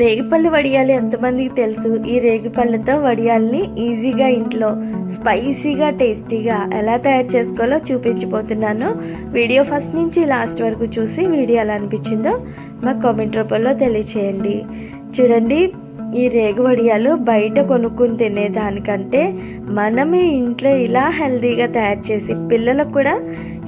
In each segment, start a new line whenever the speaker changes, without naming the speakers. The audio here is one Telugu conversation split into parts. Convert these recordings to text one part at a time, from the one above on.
రేగిపళ్ళు వడియాలు ఎంతమందికి తెలుసు? ఈ రేగిపళ్ళతో వడియాల్ని ఈజీగా ఇంట్లో స్పైసీగా టేస్టీగా ఎలా తయారు చేసుకోవాలో చూపించిపోతున్నాను వీడియో ఫస్ట్ నుంచి లాస్ట్ వరకు చూసి వీడియో ఎలా అనిపించిందో మా కామెంట్ రూపంలో తెలియచేయండి. చూడండి ఈ రేగు వడియాలు బయట కొనుక్కుని తినేదానికంటే మనమే ఇంట్లో ఇలా హెల్తీగా తయారు చేసి పిల్లలకు కూడా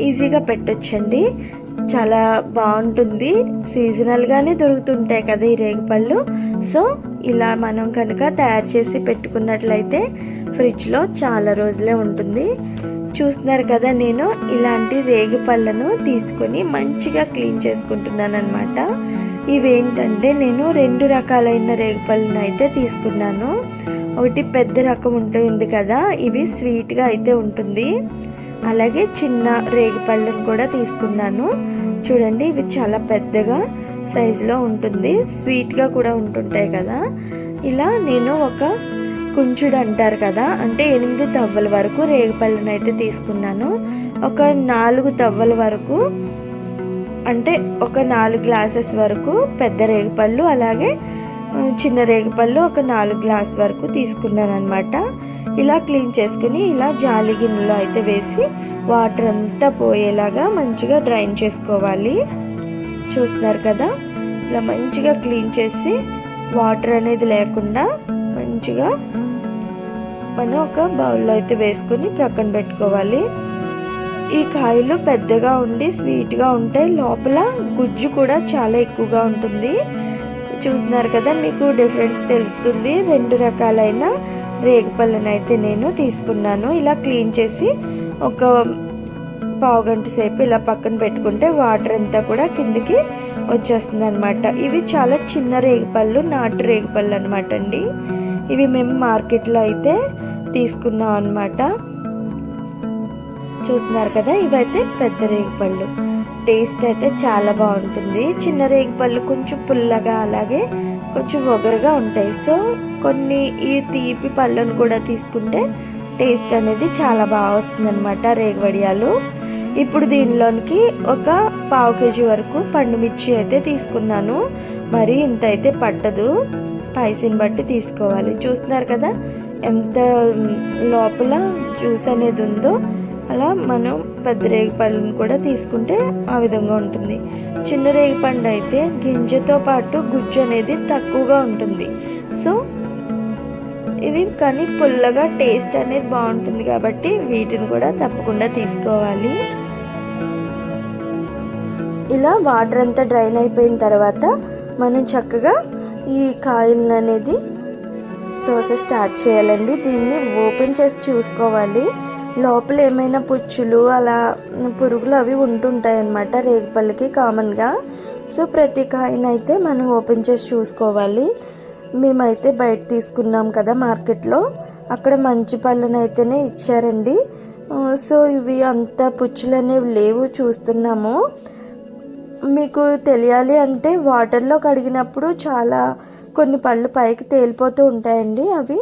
ఈజీగా పెట్టొచ్చండి. చాలా బాగుంటుంది. సీజనల్గానే దొరుకుతుంటాయి కదా ఈ రేగుపళ్ళు. సో ఇలా మనం కనుక తయారు చేసి పెట్టుకున్నట్లయితే ఫ్రిడ్జ్లో చాలా రోజులే ఉంటుంది. చూస్తున్నారు కదా నేను ఇలాంటి రేగి పళ్ళను తీసుకొని మంచిగా క్లీన్ చేసుకుంటున్నాను అనమాట ఇవేంటంటే నేను రెండు రకాలైన రేగిపళ్ళను అయితే తీసుకున్నాను. ఒకటి పెద్ద రకం ఉంటుంది కదా ఇవి స్వీట్గా అయితే ఉంటుంది. అలాగే చిన్న రేగి పళ్ళను కూడా తీసుకున్నాను. చూడండి ఇవి చాలా పెద్దగా సైజులో ఉంటుంది. స్వీట్గా కూడా ఉంటుంటాయి కదా. ఇలా నేను ఒక కుంచుడు అంటారు కదా. అంటే ఎనిమిది తవ్వల వరకు రేగిపళ్ళను అయితే తీసుకున్నాను. ఒక నాలుగు తవ్వల వరకు అంటే ఒక నాలుగు గ్లాసెస్ వరకు పెద్ద రేగిపళ్ళు అలాగే చిన్న రేగిపళ్ళు ఒక నాలుగు గ్లాస్ వరకు తీసుకున్నాను అనమాట ఇలా క్లీన్ చేసుకుని ఇలా జాలి గిన్నెలో అయితే వేసి వాటర్ అంతా పోయేలాగా మంచిగా డ్రైన్ చేసుకోవాలి. చూస్తున్నారు కదా? ఇలా మంచిగా క్లీన్ చేసి వాటర్ అనేది లేకుండా మంచిగా మనం ఒక బౌల్లో అయితే వేసుకుని ప్రక్కన పెట్టుకోవాలి. ఈ కాయలు పెద్దగా ఉండి స్వీట్గా ఉంటాయి లోపల గుజ్జు కూడా చాలా ఎక్కువగా ఉంటుంది. చూస్తున్నారు కదా మీకు డిఫరెన్స్ తెలుస్తుంది. రెండు రకాలైన రేగిపళ్ళను అయితే నేను తీసుకున్నాను. ఇలా క్లీన్ చేసి ఒక పావు గంట సేపు ఇలా పక్కన పెట్టుకుంటే వాటర్ అంతా కూడా కిందికి వచ్చేస్తుంది అనమాట ఇవి చాలా చిన్న రేగుపళ్ళు నాటు రేగిపళ్ళు అనమాట అండి. ఇవి మేము మార్కెట్లో అయితే తీసుకున్నాం అనమాట చూస్తున్నారు కదా ఇవైతే పెద్ద రేగిపళ్ళు టేస్ట్ అయితే చాలా బాగుంటుంది. చిన్న రేగి పళ్ళు కొంచెం పుల్లగా అలాగే కొంచెం ఒగరుగా ఉంటాయి. సో కొన్ని ఈ తీపి పళ్ళను కూడా తీసుకుంటే టేస్ట్ అనేది చాలా బాగా వస్తుంది అనమాట రేగవడియాలు ఇప్పుడు దీనిలోనికి ఒక పావు కేజీ వరకు పండుమిర్చి అయితే తీసుకున్నాను. మరి ఇంత అయితే పట్టదు. స్పైసీని బట్టి తీసుకోవాలి. చూస్తున్నారు కదా ఎంత లోపల జ్యూస్ అనేది ఉందో అలా మనం పెద్ద రేగిపళ్ళను కూడా తీసుకుంటే ఆ విధంగా ఉంటుంది. చిన్న రేగిపండు అయితే గింజతో పాటు గుజ్జు అనేది తక్కువగా ఉంటుంది. సో ఇది కానీ పుల్లగా టేస్ట్ అనేది బాగుంటుంది కాబట్టి వీటిని కూడా తప్పకుండా తీసుకోవాలి. ఇలా వాటర్ అంతా డ్రైన్ అయిపోయిన తర్వాత మనం చక్కగా ఈ కాయలను అనేది ప్రాసెస్ స్టార్ట్ చేయాలండి. దీన్ని ఓపెన్ చేసి చూసుకోవాలి. లోపల ఏమైనా పుచ్చులు అలా పురుగులు అవి ఉంటుంటాయి అన్నమాట రేగిపళ్ళకి కామన్గా. సో ప్రతి కాయనైతే మనం ఓపెన్ చేసి చూసుకోవాలి. మేమైతే బయట తీసుకున్నాం కదా మార్కెట్లో. అక్కడ మంచి పళ్ళనైతేనే ఇచ్చారండి. సో ఇవి అంత పుచ్చులు అనేవి లేవు చూస్తున్నాము. మీకు తెలియాలి అంటే వాటర్లో కడిగినప్పుడు చాలా కొన్ని పళ్ళు పైకి తేలిపోతూ ఉంటాయండి అవి.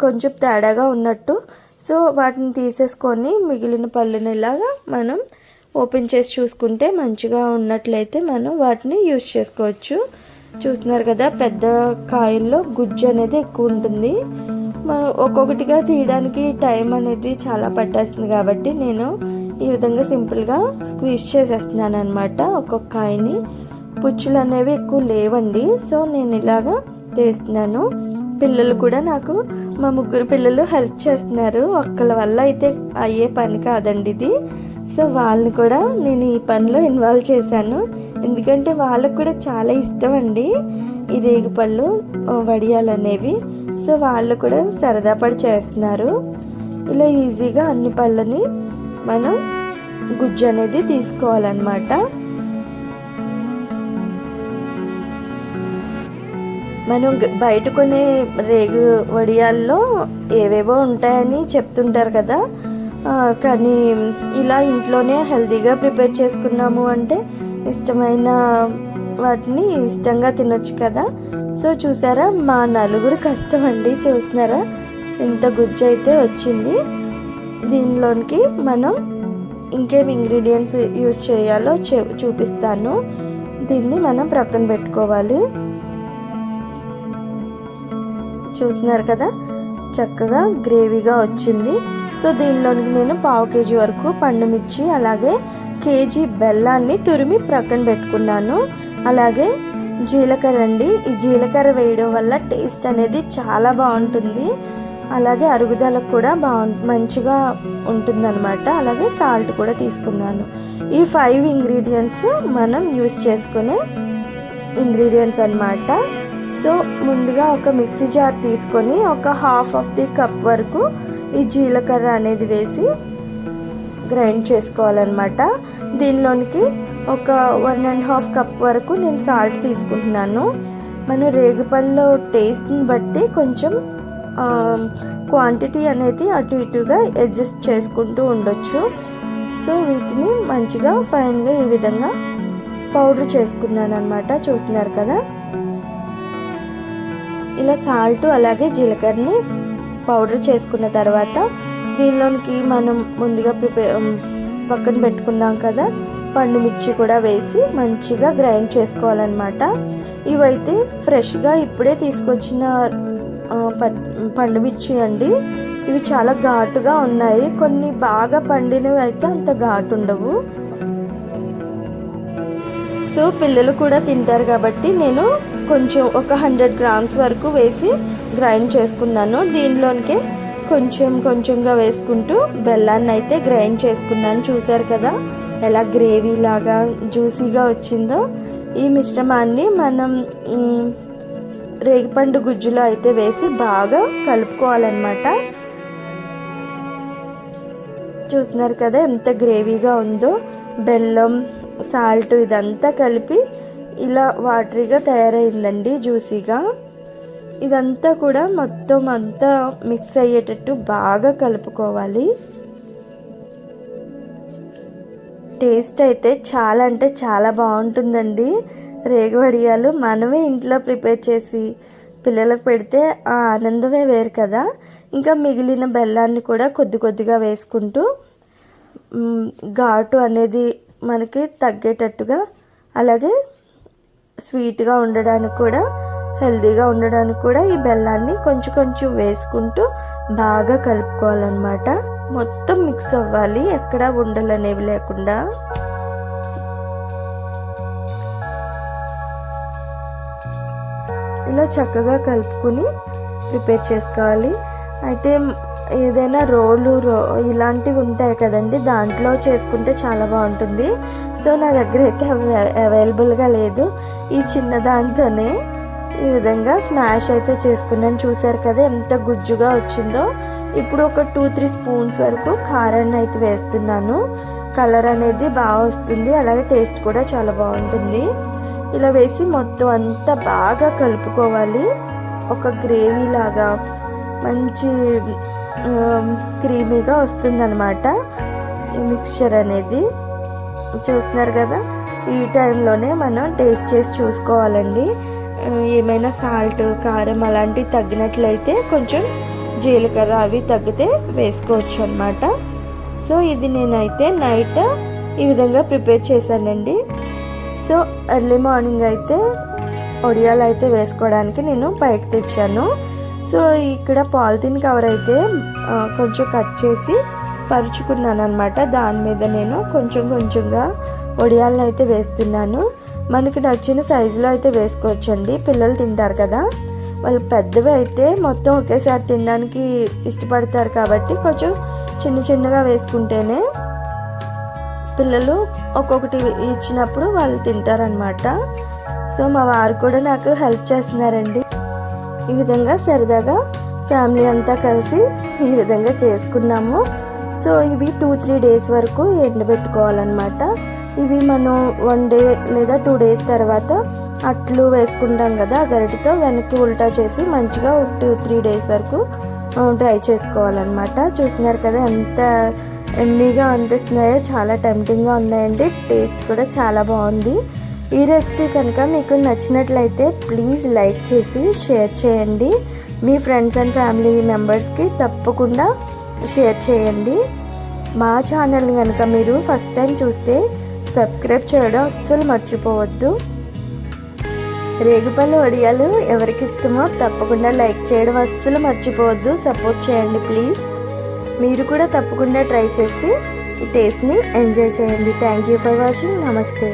కొంచెం తేడాగా ఉన్నట్టు. సో వాటిని తీసేసుకొని మిగిలిన పళ్ళని ఇలాగా మనం ఓపెన్ చేసి చూసుకుంటే మంచిగా ఉన్నట్లయితే మనం వాటిని యూస్ చేసుకోవచ్చు. చూస్తున్నారు కదా పెద్ద కాయల్లో గుజ్జు అనేది ఎక్కువ ఉంటుంది. మనం ఒక్కొక్కటిగా తీయడానికి టైం అనేది చాలా పట్టేస్తుంది కాబట్టి నేను ఈ విధంగా సింపుల్గా స్క్వీజ్ చేసేస్తున్నాను అనమాట ఒక్కొక్క కాయని. పుచ్చులు అనేవి ఎక్కువ లేవండి సో నేను ఇలాగా తీస్తున్నాను. పిల్లలు కూడా నాకు మా ముగ్గురు పిల్లలు హెల్ప్ చేస్తున్నారు. ఒక్కళ్ళ వల్ల అయితే అయ్యే పని కాదండి ఇది. సో వాళ్ళని కూడా నేను ఈ పనిలో ఇన్వాల్వ్ చేశాను. ఎందుకంటే వాళ్ళకు కూడా చాలా ఇష్టం అండి ఈ రేగుపళ్ళు వడియాలు అనేవి. సో వాళ్ళు కూడా సరదా పడి చేస్తున్నారు. ఇలా ఈజీగా అన్ని పళ్ళని మనం గుజ్జు అనేది తీసుకోవాలన్నమాట. మనం బయట కొనే రేగు వడియాల్లో ఏవేవో ఉంటాయని చెప్తుంటారు కదా. కానీ ఇలా ఇంట్లోనే హెల్తీగా ప్రిపేర్ చేసుకున్నాము అంటే ఇష్టమైన వాటిని ఇష్టంగా తినొచ్చు కదా. సో చూసారా మా నలుగురు కష్టం అండి చూస్తున్నారా? ఇంత గుజ్జు అయితే వచ్చింది. దీనిలోనికి మనం ఇంకేం ఇంగ్రీడియంట్స్ యూస్ చేయాలో చూపిస్తాను. దీన్ని మనం ప్రక్కన పెట్టుకోవాలి. చూస్తున్నారు కదా? చక్కగా గ్రేవీగా వచ్చింది. సో దీనిలోనికి నేను పావు కేజీ వరకు పండు మిర్చి అలాగే కేజీ బెల్లాన్ని తురిమి ప్రక్కన పెట్టుకున్నాను. అలాగే జీలకర్ర అండి. ఈ జీలకర్ర వేయడం వల్ల టేస్ట్ అనేది చాలా బాగుంటుంది. అలాగే అరుగుదలకు కూడా బాగు మంచిగా ఉంటుందన్నమాట. అలాగే సాల్ట్ కూడా తీసుకున్నాను. ఈ ఫైవ్ ఇంగ్రీడియంట్స్ మనం యూస్ చేసుకునే ఇంగ్రీడియంట్స్ అన్నమాట. సో ముందుగా ఒక మిక్సీ జార్ తీసుకొని ఒక హాఫ్ ఆఫ్ ది కప్ వరకు ఈ జీలకర్ర అనేది వేసి గ్రైండ్ చేసుకోవాలన్నమాట. దీనిలోనికి ఒక వన్ అండ్ హాఫ్ కప్ వరకు నేను సాల్ట్ తీసుకుంటున్నాను. మనం రేగుపల్లో టేస్ట్ని బట్టి కొంచెం క్వాంటిటీ అనేది అటు ఇటుగా అడ్జస్ట్ చేసుకుంటూ ఉండొచ్చు. సో వీటిని మంచిగా ఫైన్గా ఈ విధంగా పౌడర్ చేసుకున్నాను అనమాట చూస్తున్నారు కదా? ఇలా సాల్ట్ అలాగే జీలకర్రని పౌడర్ చేసుకున్న తర్వాత దీనిలోనికి మనం ముందుగా ప్రిపేర్ పక్కన పెట్టుకున్నాం కదా పండు మిర్చి కూడా వేసి మంచిగా గ్రైండ్ చేసుకోవాలన్నమాట. ఇవైతే ఫ్రెష్గా ఇప్పుడే తీసుకొచ్చిన పండు మిర్చి అండి. ఇవి చాలా ఘాటుగా ఉన్నాయి. కొన్ని బాగా పండినవి అయితే అంత ఘాటు ఉండవు. సో పిల్లలు కూడా తింటారు కాబట్టి నేను కొంచెం ఒక హండ్రెడ్ గ్రామ్స్ వరకు వేసి గ్రైండ్ చేసుకున్నాను. దీనిలోనికి కొంచెం కొంచెంగా వేసుకుంటూ బెల్లాన్ని అయితే గ్రైండ్ చేసుకున్నాను. చూసారు కదా ఎలా గ్రేవీ లాగా జ్యూసీగా వచ్చిందో. ఈ మిశ్రమాన్ని మనం రేగిపండు గుజ్జులో అయితే వేసి బాగా కలుపుకోవాలన్నమాట. చూస్తున్నారు కదా ఎంత గ్రేవీగా ఉందో. బెల్లం సాల్ట్ ఇదంతా కలిపి ఇలా వాటరీగా తయారైందండి జ్యూసీగా. ఇదంతా కూడా మొత్తం అంతా మిక్స్ అయ్యేటట్టు బాగా కలుపుకోవాలి. టేస్ట్ అయితే చాలా అంటే చాలా బాగుంటుందండి. రేగవడియాలు మనమే ఇంట్లో ప్రిపేర్ చేసి పిల్లలకు పెడితే ఆ ఆనందమే వేరు కదా. ఇంకా మిగిలిన బెల్లాన్ని కూడా కొద్ది కొద్దిగా వేసుకుంటూ ఘాటు అనేది మనకి తగ్గేటట్టుగా అలాగే స్వీట్గా ఉండడానికి కూడా హెల్తీగా ఉండడానికి కూడా ఈ బెల్లాన్ని కొంచెం కొంచెం వేసుకుంటూ బాగా కలుపుకోవాలన్నమాట. మొత్తం మిక్స్ అవ్వాలి. ఎక్కడ ఉండలు అనేవి లేకుండా. ఇలా చక్కగా కలుపుకుని ప్రిపేర్ చేసుకోవాలి. అయితే ఏదైనా రోలు రో ఇలాంటివి ఉంటాయి కదండి దాంట్లో చేసుకుంటే చాలా బాగుంటుంది. సో నా దగ్గర అయితే అవైలబుల్గా లేదు. ఈ చిన్న దాంతోనే ఈ విధంగా స్మాష్ అయితే చేసుకున్నాను. చూసారు కదా ఎంత గుజ్జుగా వచ్చిందో. ఇప్పుడు ఒక టూ త్రీ స్పూన్స్ వరకు కారాన్ని అయితే వేస్తున్నాను. కలర్ అనేది బాగా వస్తుంది. అలాగే టేస్ట్ కూడా చాలా బాగుంటుంది. ఇలా వేసి మొత్తం అంతా బాగా కలుపుకోవాలి. ఒక గ్రేవీ లాగా మంచి క్రీమీగా వస్తుందన్నమాట. ఈ మిక్స్చర్ అనేది చూస్తున్నారు కదా? ఈ టైంలోనే మనం టేస్ట్ చేసి చూసుకోవాలండి. ఏమైనా సాల్ట్ కారం అలాంటివి తగ్గినట్లయితే కొంచెం జీలకర్ర అవి తగ్గితే వేసుకోవచ్చు అనమాట సో ఇది నేనైతే నైట్ ఈ విధంగా ప్రిపేర్ చేశానండి. సో ఎర్లీ మార్నింగ్ అయితే ఒడియాలు అయితే వేసుకోవడానికి నేను పైకి తెచ్చాను. సో ఇక్కడ పాలిథిన్ కవర్ అయితే కొంచెం కట్ చేసి పరుచుకున్నాను అనమాట దాని మీద నేను కొంచెం కొంచెంగా ఒడియాలను అయితే వేస్తున్నాను. మనకి నచ్చిన సైజులో అయితే వేసుకోవచ్చండి. పిల్లలు తింటారు కదా. వాళ్ళు పెద్దవి అయితే మొత్తం ఒకేసారి తినడానికి ఇష్టపడతారు కాబట్టి కొంచెం చిన్న చిన్నగా వేసుకుంటేనే పిల్లలు ఒక్కొక్కటి ఇచ్చినప్పుడు వాళ్ళు తింటారనమాట సో మా వారు కూడా నాకు హెల్ప్ చేస్తున్నారండి. ఈ విధంగా సరదాగా ఫ్యామిలీ అంతా కలిసి ఈ విధంగా చేసుకున్నాము. సో ఇవి టూ త్రీ డేస్ వరకు ఎండబెట్టుకోవాలన్నమాట. ఇవి మనం వన్ డే లేదా టూ డేస్ తర్వాత అట్లు వేసుకుంటాం కదా గరిటితో వెనక్కి ఉల్టా చేసి మంచిగా టూ త్రీ డేస్ వరకు డ్రై చేసుకోవాలన్నమాట. చూస్తున్నారు కదా ఎంత ఎమ్మీగా అనిపిస్తున్నాయో చాలా టెంప్టింగ్గా ఉన్నాయండి. టేస్ట్ కూడా చాలా బాగుంది. ఈ రెసిపీ కనుక మీకు నచ్చినట్లయితే ప్లీజ్ లైక్ చేసి షేర్ చేయండి. మీ ఫ్రెండ్స్ అండ్ ఫ్యామిలీ మెంబర్స్కి తప్పకుండా షేర్ చేయండి. మా ఛానల్ని కనుక మీరు ఫస్ట్ టైం చూస్తే సబ్స్క్రైబ్ చేయడం అస్సలు మర్చిపోవద్దు. రేగుపల్లి వడియాలు ఎవరికి ఇష్టమో తప్పకుండా లైక్ చేయడం అస్సలు మర్చిపోవద్దు. సపోర్ట్ చేయండి ప్లీజ్. మీరు కూడా తప్పకుండా ట్రై చేసి ఈ టేస్ట్ని ఎంజాయ్ చేయండి. Thank you for watching. నమస్తే.